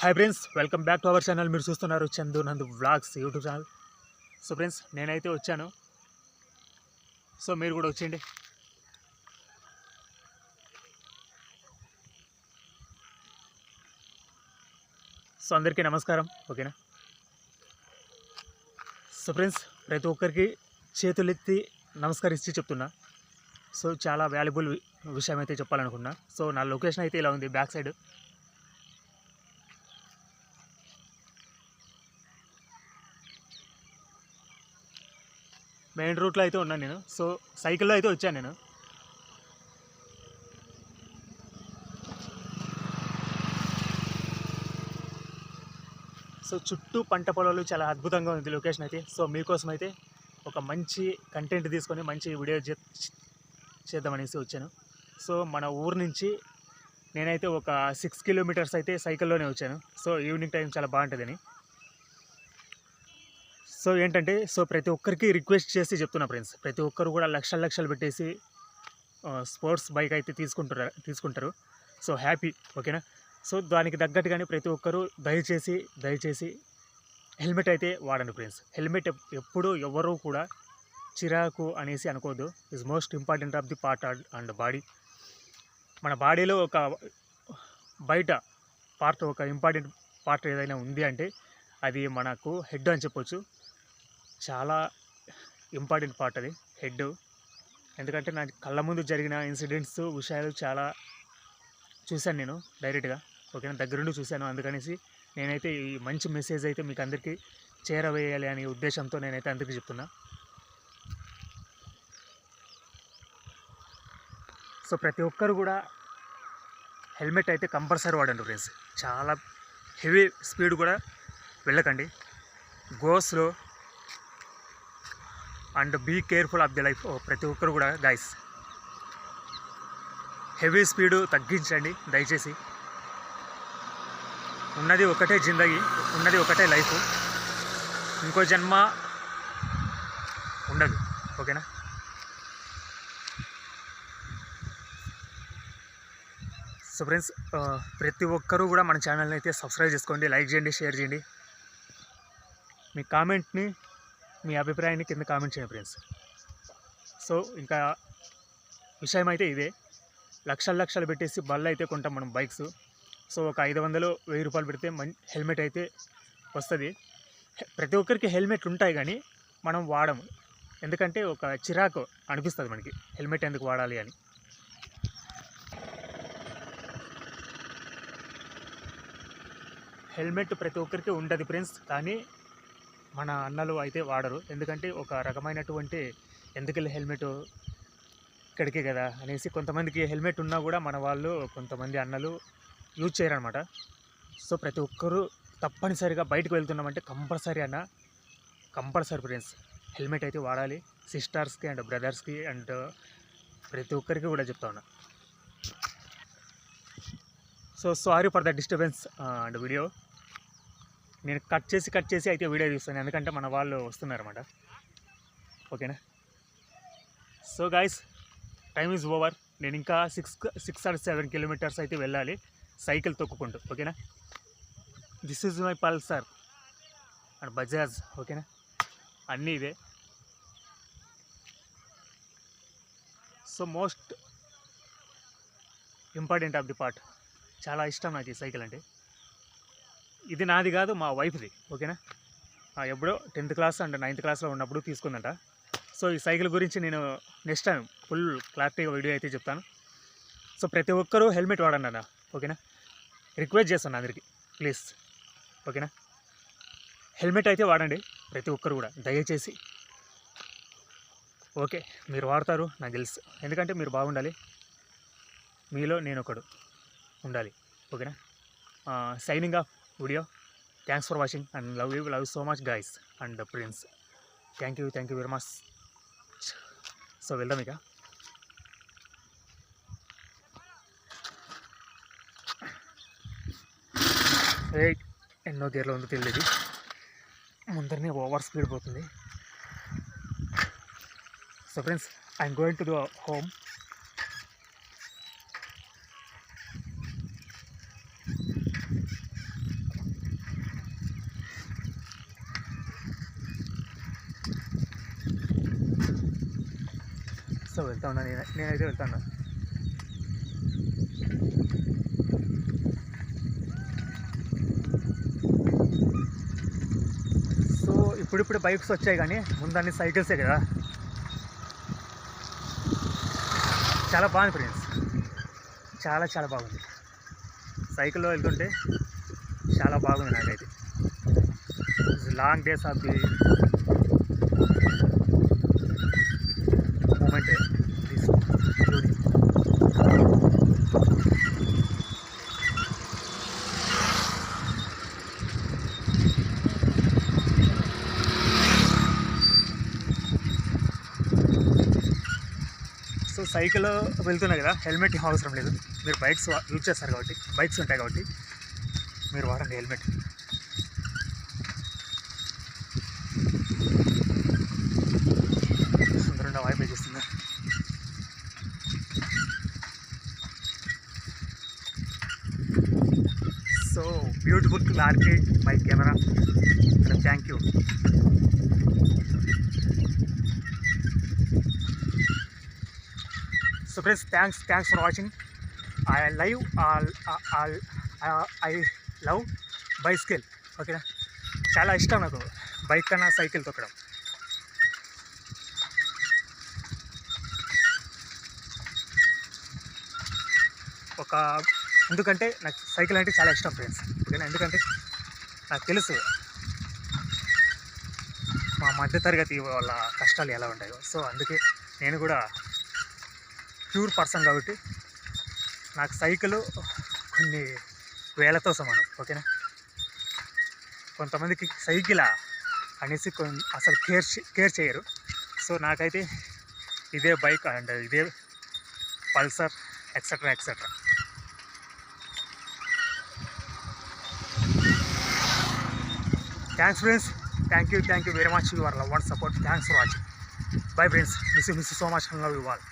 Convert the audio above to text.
Hi friends welcome back to our channel మీరు చూస్తున్నారు Chandu Nandu vlogs YouTube channel so friends నేనైతే వచ్చాను. So మీరు కూడా వచ్చేయండి. సో అందరికీ నమస్కారం ఓకేనా సో ఫ్రెండ్స్ ప్రతి ఒక్కరికి చేతులెత్తి నమస్కరిస్తూ చెప్తున్నా. సో చాలా వాల్యుబుల్ విషయం అయితే చెప్పాలనుకున్నా. సో నా లొకేషన్ అయితే ఇలా ఉంది బ్యాక్ సైడ్ మెయిన్ రూట్లో అయితే ఉన్నాను నేను. సో సైకిల్లో అయితే వచ్చాను నేను. సో చుట్టూ పంట పొలాలు చాలా అద్భుతంగా ఉంది లొకేషన్ అయితే. సో మీకోసం అయితే ఒక మంచి కంటెంట్ తీసుకొని మంచి వీడియో చే- చేద్దామనేసి వచ్చాను. సో మన ఊరు నుంచి నేనైతే ఒక సిక్స్ కిలోమీటర్స్ అయితే సైకిల్లోనే వచ్చాను. సో ఈవినింగ్ టైం చాలా బాగుంటుందని. సో ఏంటంటే సో ప్రతి ఒక్కరికి రిక్వెస్ట్ చేసి చెప్తున్నా ఫ్రెండ్స్. ప్రతి ఒక్కరు కూడా లక్షలు లక్షలు పెట్టేసి స్పోర్ట్స్ బైక్ అయితే తీసుకుంటారు తీసుకుంటారు. సో హ్యాపీ ఓకేనా? సో దానికి తగ్గట్టుగానే ప్రతి ఒక్కరూ దయచేసి దయచేసి హెల్మెట్ అయితే వాడండి ఫ్రెండ్స్. హెల్మెట్ ఎప్పుడూ ఎవరు కూడా చిరాకు అనేసి అనుకోవద్దు. Is most important of the part and body. మన బాడీలో ఒక బయట పార్ట్ ఒక ఇంపార్టెంట్ పార్ట్ ఏదైనా ఉంది అంటే అది మనకు హెడ్ అని చెప్పొచ్చు. చాలా ఇంపార్టెంట్ పార్ట్ అది హెడ్. ఎందుకంటే నా కళ్ళ ముందు జరిగిన ఇన్సిడెంట్స్ విషయాలు చాలా చూశాను నేను డైరెక్ట్గా. ఓకేనా? దగ్గరుండి చూశాను. అందుకనేసి నేనైతే ఈ మంచి మెసేజ్ అయితే మీకు అందరికీ చేరవేయాలి అనే ఉద్దేశంతో నేనైతే అందరికీ చెప్తున్నా. సో ప్రతి ఒక్కరు కూడా హెల్మెట్ అయితే కంపల్సరీ వాడండి ఫ్రెండ్స్. చాలా హెవీ స్పీడ్ కూడా వెళ్ళకండి. Go slow and be careful of the life ప్రతి ఒక్కరు కూడా గైస్ హెవీ స్పీడ్ తగ్గించండి దయచేసి. ఉన్నది ఒకటే జిందగీ ఉన్నది ఒకటే లైఫ్. ఇంకో జన్మ ఉండదు ఓకేనా? సో ఫ్రెండ్స్ ప్రతి ఒక్కరూ కూడా మన ఛానల్ని అయితే సబ్స్క్రైబ్ చేసుకోండి లైక్ చేయండి షేర్ చేయండి. మీ కామెంట్ని మీ అభిప్రాయాన్ని కింద కామెంట్ చేయండి ఫ్రెండ్స్. సో ఇంకా విషయం అయితే ఇదే. లక్షలు లక్షలు పెట్టేసి బళ్ళు అయితే కొంటాం మనం బైక్స్. సో ఒక ఐదు వందలు వెయ్యి రూపాయలు పెడితే మం హెల్మెట్ అయితే వస్తుంది. ప్రతి ఒక్కరికి హెల్మెట్ ఉంటాయి కానీ మనం వాడము ఎందుకంటే ఒక చిరాకు అనిపిస్తుంది మనకి. హెల్మెట్ ఎందుకు వాడాలి అని. హెల్మెట్ ప్రతి ఒక్కరికి ఉండదు ఫ్రెండ్స్. కానీ మన అన్నలు అయితే వాడరు. ఎందుకంటే ఒక రకమైనటువంటి ఎందుకెళ్ళి హెల్మెట్ ఇక్కడికే కదా అనేసి కొంతమందికి హెల్మెట్ ఉన్నా కూడా మన వాళ్ళు కొంతమంది అన్నలు యూజ్ చేయరనమాట సో ప్రతి ఒక్కరూ తప్పనిసరిగా బయటకు వెళ్తున్నామంటే కంపల్సరీ అన్న కంపల్సరీ ఫ్రెండ్స్ హెల్మెట్ అయితే వాడాలి. సిస్టర్స్కి అండ్ బ్రదర్స్కి అండ్ ప్రతి ఒక్కరికి కూడా చెప్తా ఉన్నా. So sorry for the disturbance and video. నేను కట్ చేసి కట్ చేసి అయితే వీడియో తీస్తాను. ఎందుకంటే మన వాళ్ళు వస్తున్నారన్నమాట. ఓకేనా? So guys time is over నేను ఇంకా six six or seven kilometres అయితే వెళ్ళాలి. సైకిల్ తొక్కుకుంటూ ఓకేనా? This is my Pulsar and Bajaj ఓకేనా? అన్నీ ఇదే so most important of the part చాలా ఇష్టం నాకు ఈ సైకిల్ అంటే. ఇది నాది కాదు మా వైఫ్ది ఓకేనా ఆ, ఎప్పుడో టెన్త్ క్లాస్ అండ్ నైన్త్ క్లాస్లో ఉన్నప్పుడు తీసుకుందంట. సో ఈ సైకిల్ గురించి నేను నెక్స్ట్ టైం ఫుల్ క్లారిటీగా వీడియో అయితే చెప్తాను. సో ప్రతి ఒక్కరూ హెల్మెట్ వాడండి అన్న ఓకేనా రిక్వెస్ట్ చేస్తాను అందరికీ ప్లీజ్ ఓకేనా హెల్మెట్ అయితే వాడండి ప్రతి ఒక్కరు కూడా దయచేసి. ఓకే మీరు వాడతారు నాకు తెలుసు. ఎందుకంటే మీరు బాగుండాలి. మీలో నేను ఒకడు ఉండాలి ఓకేనా signing off video thanks for watching and love you love so much guys and Prince thank you thank you very much so వెళ్దాం ఇక ఎయిట్ ఎన్నో గేర్లో ఉందో తెలియదు ముందరనే ఓవర్ స్పీడ్ పోతుంది. So friends I'm going to the home so వెళ్తా ఉన్నా నేను నేనైతే వెళ్తా ఉన్నా. సో ఇప్పుడిప్పుడు బైక్స్ వచ్చాయి కానీ ముందన్నీ సైకిల్సే కదా. చాలా బాగుంది ఫ్రెండ్స్ చాలా చాలా బాగుంది. సైకిల్లో వెళ్తుంటే చాలా బాగుంది నాకైతే. Long days of the moment this journey so cycle వెళ్తున్నాయి కదా హెల్మెట్ అవసరం లేదు. మీరు బైక్స్ యూజ్ చేస్తారు కాబట్టి బైక్స్ ఉంటాయి కాబట్టి మీరు వాడండి హెల్మెట్. సుందరంగా వాయిపే చేస్తున్నా. So beautiful clarity my camera. Thank you so friends thanks thanks for watching I live I love bicycle ఓకేనా చాలా ఇష్టం నాకు. బైక్ కన్నా సైకిల్ తొక్కడం. ఒక ఎందుకంటే నాకు సైకిల్ అంటే చాలా ఇష్టం ఫ్రెండ్స్ ఓకేనా ఎందుకంటే నాకు తెలుసు మా మధ్యతరగతి వాళ్ళ కష్టాలు ఎలా ఉంటాయో. సో అందుకే నేను కూడా ప్యూర్ పర్సన్ కాబట్టి నాకు సైకిల్ కొన్ని వేలతో సమానం ఓకేనా? కొంతమందికి సైకిలా అనేసి కొన్ని అసలు కేర్ కేర్ చేయరు. సో నాకైతే ఇదే బైక్ అండ్ ఇదే Pulsar etcetera etcetera thanks friends thank you thank you very much your love and support thanks for watching bye friends miss miss so much love you all